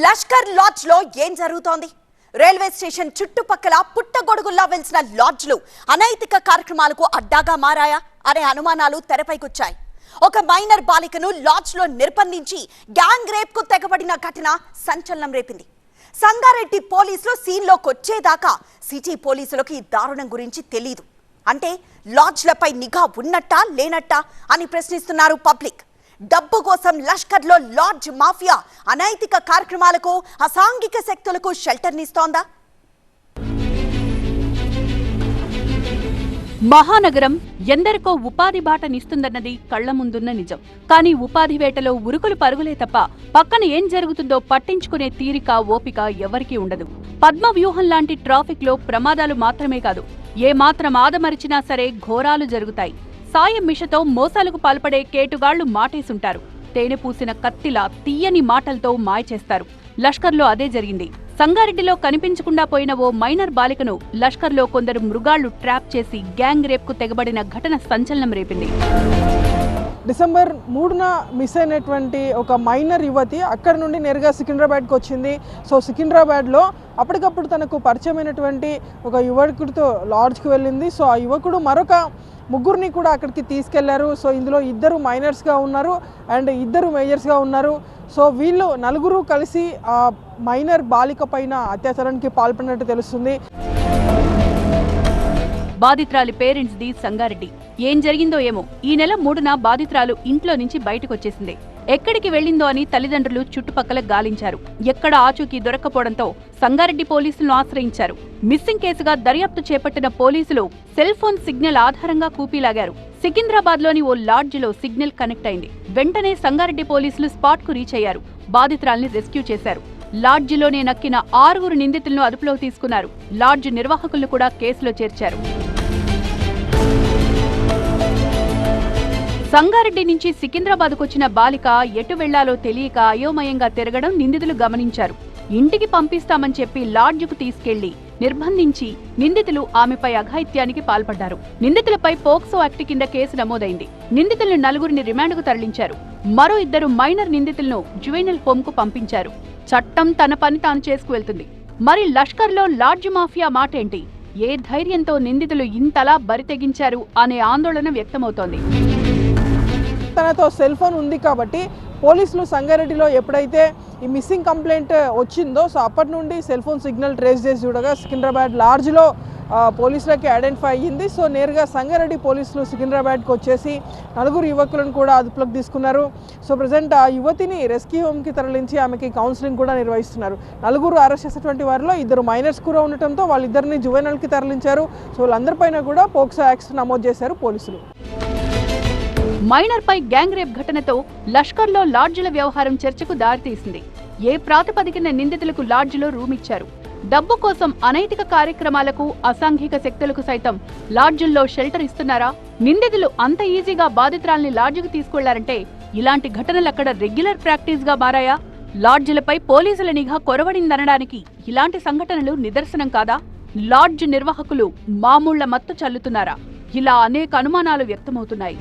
లష్కర్ లాడ్జ్లో ఏం జరుగుతోంది? Railway station చుట్టుపక్కల పుట్టగొడుగుల్లా వెలిసిన లాడ్జ్లు అనైతిక కార్యక్రమాలకు అడ్డాగా మారాయా? అనే అనుమానాలు తెరపైకొచ్చాయి. ఒక మైనర్ బాలికను లాడ్జ్లో నిర్బంధించి గ్యాంగ్ రేప్కు తెగబడిన ఘటన సంచలనం రేపింది. సంగారెడ్డి పోలీసులు సీన్లోకి వచ్చేదాకా సిటీ పోలీసులకు ఈ దారుణం గురించి తెలీదు. అంటే లాడ్జ్లపై నిఘా ఉన్నట్టా లేనట్టా అని ప్రశ్నిస్తున్నారు పబ్లిక్. డబ్బు కోసం లష్కర్లో లార్జ్ మాఫియా అనైతిక కార్యక్రమాలకు అసాంఘిక శక్తులకు షెల్టర్నిస్తోందా మహానగరం ఎందరికో ఉపాధి బాటనిస్తుందన్నది కళ్ళ ముందున్న నిజం. కానీ ఉపాధి వేటలో ఉరుకులు పరుగులే తప్ప పక్కన ఏం జరుగుతుందో పట్టించుకునే తీరిక ఓపిక ఎవరికీ ఉండదు. పద్మ వ్యూహం లాంటి ట్రాఫిక్లో ప్రమాదాలు మాత్రమే కాదు ఏ మాత్రం ఆదమరిచినా సరే ఘోరాలు జరుగుతాయి. సాయం మిషతో మోసాలకు పాల్పడే కేటుగాళ్ళు మాటేసుంటారు. తేనె పూసిన కత్తిలా తీయని మాటలతో మాయ చేస్తారు. లష్కర్లో అదే జరిగింది. సంగారెడ్డిలో కనిపించకుండా పోయిన ఓ మైనర్ బాలికను లష్కర్లో కొందరు మృగాళ్ళు ట్రాప్ చేసి గ్యాంగ్ రేప్కు తెగబడిన ఘటన సంచలనం రేపింది. డిసెంబర్ మూడున మిస్ అయినటువంటి ఒక మైనర్ యువతి అక్కడ నుండి నేరుగా సికింద్రాబాద్కి వచ్చింది. సో సికింద్రాబాద్లో అప్పటికప్పుడు తనకు పరిచయమైనటువంటి ఒక యువకుడితో లాడ్జ్కి వెళ్ళింది. సో ఆ యువకుడు మరొక ముగ్గురిని కూడా అక్కడికి తీసుకెళ్ళారు. సో ఇందులో ఇద్దరు మైనర్స్గా ఉన్నారు అండ్ ఇద్దరు మేజర్స్గా ఉన్నారు. సో వీళ్ళు నలుగురు కలిసి ఆ మైనర్ బాలిక పైన అత్యాచారానికి పాల్పడినట్టు తెలుస్తుంది. బాధితురాలి పేరెంట్స్ ది సంగారెడ్డి. ఏం జరిగిందో ఏమో. ఈ నెల మూడున బాధితురాలు ఇంట్లో నుంచి బయటకొచ్చేసింది ఎక్కడికి వెళ్ళిందో అని తల్లిదండ్రులు చుట్టుపక్కల గాలించారు. ఎక్కడ ఆచూకీ దొరక్కపోవడంతో సంగారెడ్డి పోలీసులను ఆశ్రయించారు. మిస్సింగ్ కేసుగా దర్యాప్తు చేపట్టిన పోలీసులు సెల్ ఫోన్ సిగ్నల్ ఆధారంగా కూపీలాగారు. సికింద్రాబాద్లోని ఓ లాడ్జిలో సిగ్నల్ కనెక్ట్ అయింది. వెంటనే సంగారెడ్డి పోలీసులు స్పాట్కు రీచ్ అయ్యారు. బాధితురాల్ని రెస్క్యూ చేశారు. లాడ్జిలోనే నక్కిన ఆరుగురు నిందితులను అదుపులో తీసుకున్నారు. లాడ్జ్ నిర్వాహకులను కూడా కేసులో చేర్చారు. సంగారెడ్డి నుంచి సికింద్రాబాద్కు వచ్చిన బాలిక ఎటు వెళ్ళాలో తెలియక అయోమయంగా తిరగడం నిందితులు గమనించారు. ఇంటికి పంపిస్తామని చెప్పి లాడ్జ్కు తీసుకెళ్ళి నిర్బంధించి నిందితులు ఆమెపై అఘాయిత్యానికి పాల్పడ్డారు. నిందితులపై పోక్సో యాక్ట్ కింద కేసు నమోదైంది. నిందితులను నలుగురిని రిమాండ్కు తరలించారు. మరో ఇద్దరు మైనర్ నిందితులను జువెనల్ హోంకు పంపించారు. చట్టం తన పని తాను చేసుకువెళ్తుంది. మరి లష్కర్లో లాడ్జ్ మాఫియా మాటేంటి ఏ ధైర్యంతో నిందితులు ఇంతలా బరితెగించారు అనే ఆందోళన వ్యక్తమవుతోంది. తనతో సెల్ ఫోన్ ఉంది కాబట్టి పోలీసులు సంగారెడ్డిలో ఎప్పుడైతే ఈ మిస్సింగ్ కంప్లైంట్ వచ్చిందో సో అప్పటి నుండి సెల్ ఫోన్ సిగ్నల్ ట్రేస్ చేసి చూడగా సికింద్రాబాద్ లార్జ్లో పోలీసులకి ఐడెంటిఫై అయ్యింది. సో నేరుగా సంగారెడ్డి పోలీసులు సికింద్రాబాద్కి వచ్చేసి నలుగురు యువకులను కూడా అదుపులోకి తీసుకున్నారు. సో ప్రజెంట్ ఆ యువతిని రెస్క్యూ హోమ్కి తరలించి ఆమెకి కౌన్సిలింగ్ కూడా నిర్వహిస్తున్నారు. నలుగురు అరెస్ట్ చేసినటువంటి వారిలో ఇద్దరు మైనర్స్ కూడా ఉండటంతో వాళ్ళిద్దరిని జువెనల్కి తరలించారు. సో వాళ్ళందరిపైన కూడా పోక్సో యాక్ట్స్ నమోదు చేశారు పోలీసులు. మైనర్పై గ్యాంగ్ రేప్ ఘటనతో లష్కర్లో లాడ్జిల వ్యవహారం చర్చకు దారితీసింది. ఏ ప్రాతిపదికన నిందితులకు లాడ్జిలో రూమ్ ఇచ్చారు డబ్బు కోసం అనైతిక కార్యక్రమాలకు అసాంఘిక శక్తులకు సైతం లాడ్జుల్లో షెల్టర్ ఇస్తున్నారా? నిందితులు అంత ఈజీగా బాధితురాల్ని లాడ్జికి తీసుకెళ్ళారంటే ఇలాంటి ఘటనలు అక్కడ రెగ్యులర్ ప్రాక్టీస్గా మారాయా? లాడ్జిలపై పోలీసుల నిఘా కొరవడిందనడానికి ఇలాంటి సంఘటనలు నిదర్శనం కాదా? లాడ్జ్ నిర్వాహకులు మామూళ్ళ మత్తు చల్లుతున్నారా? ఇలా అనేక అనుమానాలు వ్యక్తమవుతున్నాయి.